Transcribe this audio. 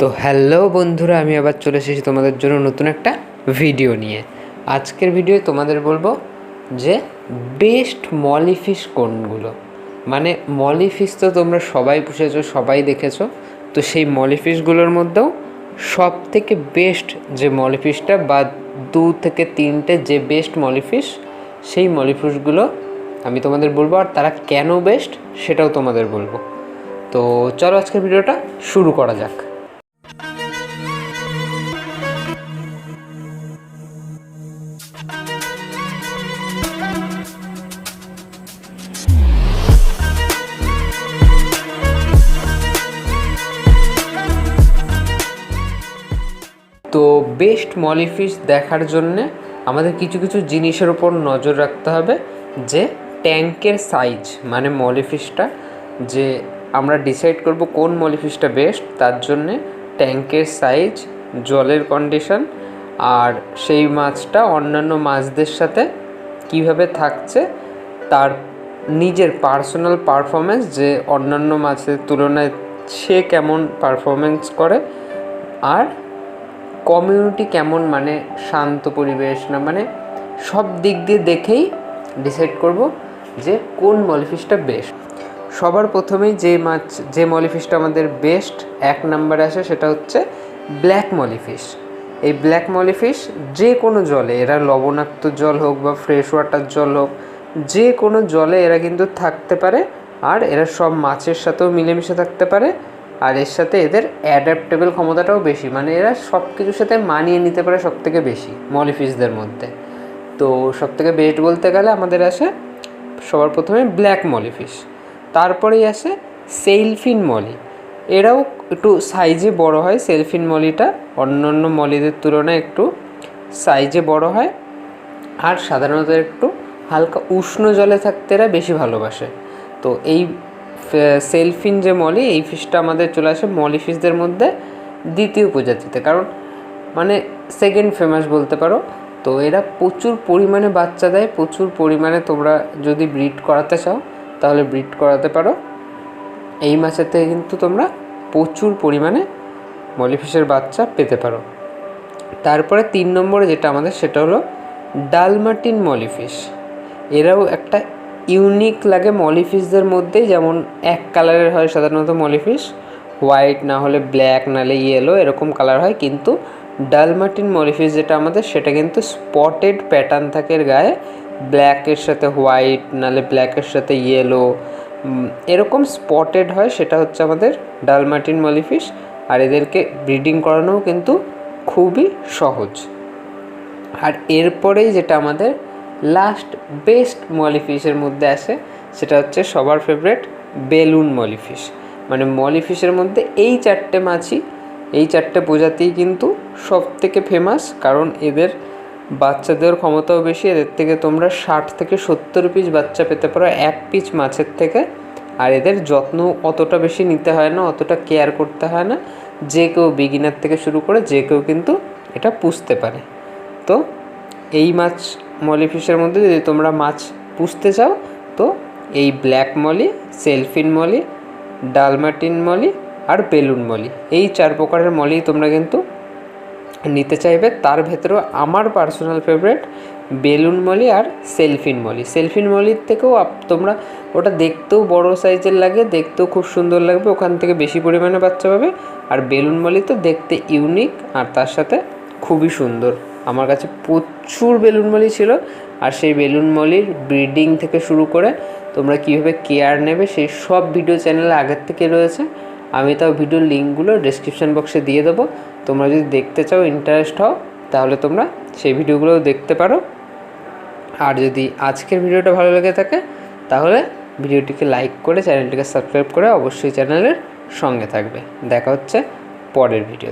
তো হ্যালো বন্ধুরা, আমি আবার চলে এসেছি তোমাদের জন্য নতুন একটা ভিডিও নিয়ে। আজকের ভিডিও তোমাদের বলব যে বেস্ট মলিফিশ কোনগুলো? মানে মলিফিশ তো তোমরা সবাই পুষেছো, সবাই দেখেছ, তো সেই মলিফিশগুলোর মধ্যেও সব থেকে বেস্ট যে মলিফিশটা বা দু থেকে তিনটে যে বেস্ট মলিফিশ সেই মলিফিশগুলো আমি তোমাদের বলব। আর তারা কেন বেস্ট সেটাও তোমাদের বলব। তো চলো আজকের ভিডিওটা শুরু করা যাক। তো বেস্ট মলিফিশ দেখার জন্যে আমাদের কিছু কিছু জিনিসের উপর নজর রাখতে হবে যে ট্যাঙ্কের সাইজ মানে মলিফিশটা যে আমরা ডিসাইড করব কোন মলিফিশটা বেস্ট তার জন্যে ট্যাঙ্কের সাইজ জলের কন্ডিশন আর সেই মাছটা অন্যান্য মাছদের সাথে কীভাবে থাকছে, তার নিজের পার্সোনাল পারফরমেন্স যে অন্যান্য মাছের তুলনায় সে কেমন পারফরমেন্স করে, আর কমিউনিটি কেমন মানে শান্ত পরিবেশ না মানে সব দিক দিয়ে দেখেই ডিসাইড করব যে কোন মলিফিশটা বেস্ট সবার প্রথমেই যে মাছ, যে মলিফিশটা আমাদের বেস্ট এক নম্বরে আসে সেটা হচ্ছে ব্ল্যাক মলিফিশ এই ব্ল্যাক মলিফিশ যে কোনো জলে, এরা লবণাক্ত জল হোক বা ফ্রেশ ওয়াটার জল হোক, যে কোনো জলে এরা কিন্তু থাকতে পারে, আর এরা সব মাছের সাথেও মিলেমিশে থাকতে পারে। আর এর সাথে এদের অ্যাডাপ্টেবল ক্ষমতাটাও বেশি। মানে এরা সব কিছুর সাথে মানিয়ে নিতে পারে সব থেকে বেশি মলিফিসদের মধ্যে। তো সব থেকে বেস্ট বলতে গেলে আমাদের আসে সবার প্রথমে ব্ল্যাক মলিফিশ তারপরেই আসে সেলফিন মলি এরাও একটু সাইজে বড় হয় সেলফিন মলিটা অন্য অন্য মলিদের তুলনায় একটু সাইজে বড় হয়। আর সাধারণত একটু হালকা উষ্ণ জলে থাকতে এরা বেশি ভালোবাসে। তো এই সেলফিন যে মলি, এই ফিশটা আমাদের চলে আসে মলি ফিশদের মধ্যে দ্বিতীয় প্রজাতিতে। কারণ মানে সেকেন্ড ফেমাস বলতে পারো। তো এরা প্রচুর পরিমাণে বাচ্চা দেয়, প্রচুর পরিমাণে তোমরা যদি ব্রিড করাতে চাও, তাহলে ব্রিড করাতে পারো। এই মাছের থেকে কিন্তু তোমরা প্রচুর পরিমাণে মলিফিশের বাচ্চা পেতে পারো। তারপরে তিন নম্বরে যেটা আমাদের, সেটা হলো ডালমাটিন মলিফিশ এরাও একটা ইউনিক লাগে মলিফিশদের মধ্যে, যেমন এক কালারের হয় সাধারণত মলিফিশ হোয়াইট না হলে ব্ল্যাক নাহলে ইয়েলো এরকম কালার হয়, কিন্তু ডালমাটিন মলিফিশ যেটা আমাদের, সেটা কিন্তু স্পটেড প্যাটার্ন থাকে এর গায়ে ব্ল্যাকের সাথে হোয়াইট নাহলে ব্ল্যাকের সাথে ইয়েলো এরকম স্পটেড হয়, সেটা হচ্ছে আমাদের ডালমাটিন মলিফিশ আর এদেরকে ব্রিডিং করানোও কিন্তু খুবই সহজ। আর এরপরেই যেটা আমাদের লাস্ট বেস্ট মলিফিশের মধ্যে আসে সেটা হচ্ছে সবার ফেভারেট বেলুন মলিফিশ মানে মলিফিশের মধ্যে এই চারটে মাছই, এই চারটে প্রজাতিই কিন্তু সব থেকে ফেমাস কারণ এদের বাচ্চা দেওয়ার ক্ষমতাও বেশি, এদের থেকে তোমরা ষাট থেকে সত্তর পিস বাচ্চা পেতে পারো এক পিস মাছের থেকে, আর এদের যত্ন অতটা বেশি নিতে হয় না, অতটা কেয়ার করতে হয় না, যে কেউ বিগিনার থেকে শুরু করে যে কেউ কিন্তু এটা পুষতে পারে। তো এই মাছ মলি ফিশের মধ্যে যদি তোমরা মাছ পুষতে চাও, তো এই black molly, sailfin molly, dalmatian molly আর বেলুন মলি। এই চার প্রকারের মলি তোমরা কিন্তু নিতে চাইবে। তার ভেতরেও আমার পার্সোনাল ফেভারেট বেলুন মলি আর সেলফিন মলি। সেলফিন মলির থেকেও তোমরা ওটা দেখতেও বড় সাইজের লাগে, দেখতেও খুব সুন্দর লাগবে, ওখান থেকে বেশি পরিমাণে বাচ্চা পাবে। আর বেলুন মলি তো দেখতে ইউনিক আর তার সাথে খুবই সুন্দর। আমার কাছে প্রচুর বেলুন মলি ছিল আর সেই বেলুন মলির ব্রিডিং থেকে শুরু করে তোমরা কীভাবে কেয়ার নেবে সেই সব ভিডিও চ্যানেলে আগের থেকে রয়েছে। আমি তাও ভিডিওর লিঙ্কগুলো ডিসক্রিপশান বক্সে দিয়ে দেবো। তোমরা যদি দেখতে চাও ইন্টারেস্ট হও, তাহলে তোমরা সেই ভিডিওগুলোও দেখতে পারো। আর যদি আজকের ভিডিওটা ভালো লেগে থাকে, তাহলে ভিডিওটিকে লাইক করে চ্যানেলটিকে সাবস্ক্রাইব করে অবশ্যই চ্যানেলের সঙ্গে থাকবে। দেখা হচ্ছে পরের ভিডিও